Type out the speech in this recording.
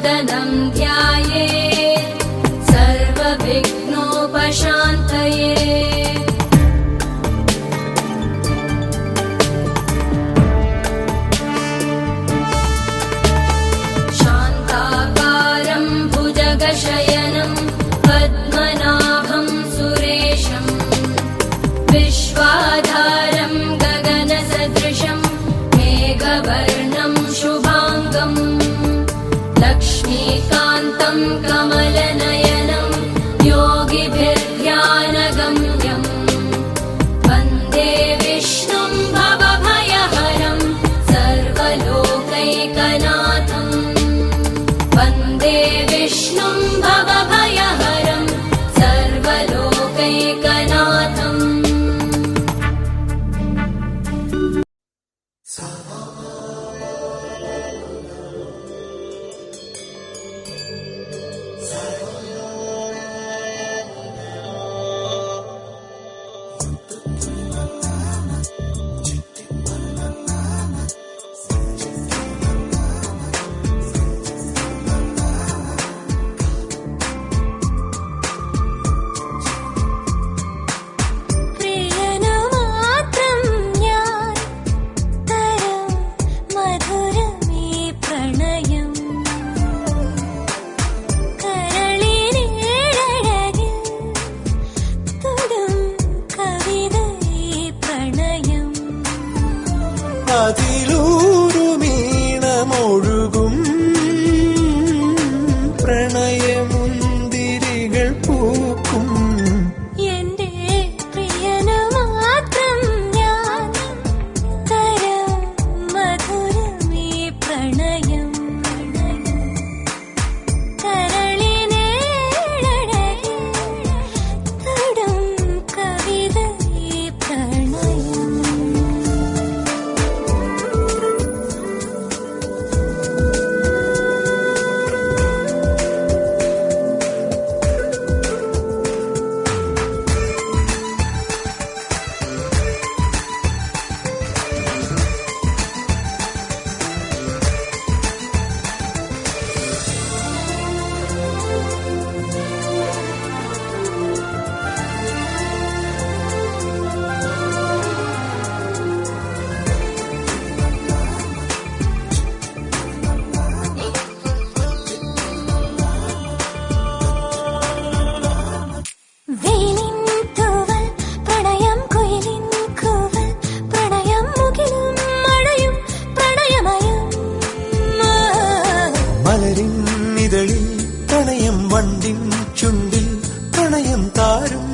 सदनं ध्याये सर्वविघ्नोपशान्तये। शान्ताकारं भुजगशयनं पद्मनाभं सुरेशम् विश्वाधारं गगनसदृशं मेघवर्णम् लक्ष्मीकान्तं कमलनयनं योगिभिर्ध्यानगम्यम्। वन्दे विष्णुं भवभयहरं सर्वलोकैकनाथम्। वन्दे विष्णुं भवभयहरं सर्वलोकैकनाथम् night. മലരിൻ ഇതളിൽ പ്രണയം വണ്ടിൻ ചുണ്ടിൽ പ്രണയം താരും